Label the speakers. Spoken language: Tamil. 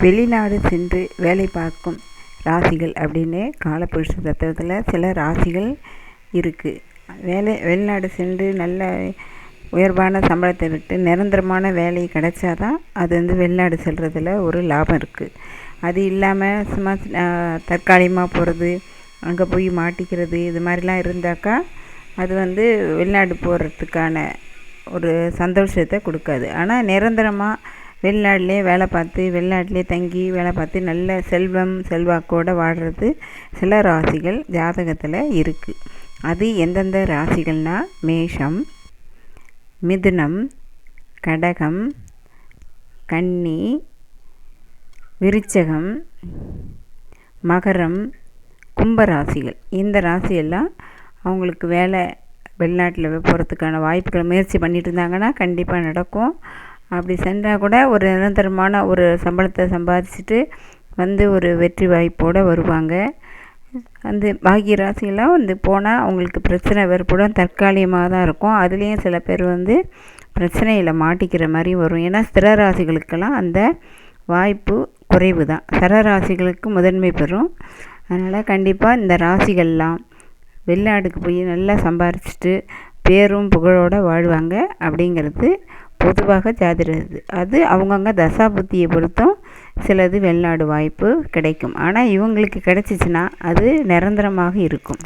Speaker 1: வெளிநாடு சென்று வேலை பார்க்கும் ராசிகள் அப்படின்னு காலப்புருஷ தத்துவத்தில் சில ராசிகள் இருக்குது வேலை வெளிநாடு சென்று நல்ல உயர்வான சம்பளத்தை விட்டு நிரந்தரமான வேலை கிடைச்சா தான் அது வந்து வெளிநாடு செல்கிறதுல ஒரு லாபம் இருக்குது அது இல்லாமல் சும்மா தற்காலிகமாக போகிறது அங்கே போய் மாட்டிக்கிறது இது மாதிரிலாம் இருந்தாக்கா அது வந்து வெளிநாடு போகிறதுக்கான ஒரு சந்தோஷத்தை கொடுக்காது. ஆனால் நிரந்தரமாக வெளிநாட்டிலே வேலை பார்த்து வெளிநாட்டிலே தங்கி வேலை பார்த்து நல்ல செல்வம் செல்வாக்கோடு வாழ்கிறது சில ராசிகள் ஜாதகத்தில் இருக்குது அது எந்தெந்த ராசிகள்னால் மேஷம் மிதுனம் கடகம் கன்னி விருச்சகம் மகரம் கும்ப ராசிகள். இந்த ராசியெல்லாம் அவங்களுக்கு வேலை வெளிநாட்டில் போகிறதுக்கான வாய்ப்புகள் முயற்சி பண்ணிட்டு இருந்தாங்கன்னா கண்டிப்பாக நடக்கும். அப்படி சென்றால் கூட ஒரு நிரந்தரமான ஒரு சம்பளத்தை சம்பாதிச்சுட்டு வந்து ஒரு வெற்றி வாய்ப்போடு வருவாங்க. அந்த பாக்கிய ராசியெல்லாம் வந்து போனால் அவங்களுக்கு பிரச்சனை ஏற்படும் தற்காலிகமாக தான் இருக்கும். அதுலேயும் சில பேர் வந்து பிரச்சனையில் மாட்டிக்கிற மாதிரி வரும். ஏன்னா ஸ்திர ராசிகளுக்கெல்லாம் அந்த வாய்ப்பு குறைவு தான். சர ராசிகளுக்கு முதன்மை பெறும். அதனால் கண்டிப்பாக இந்த ராசிகள்லாம் வெளிநாடுக்கு போய் நல்லா சம்பாரிச்சிட்டு பேரும் புகழோடு வாழ்வாங்க. அப்படிங்கிறது பொதுவாக ஜாதிட அது அவங்கவுங்க தசா புத்தியை பொறுத்தும் சிலது வெளிநாடு வாய்ப்பு கிடைக்கும். ஆனால் இவங்களுக்கு கிடச்சிச்சின்னா அது நிரந்தரமாக இருக்கும்.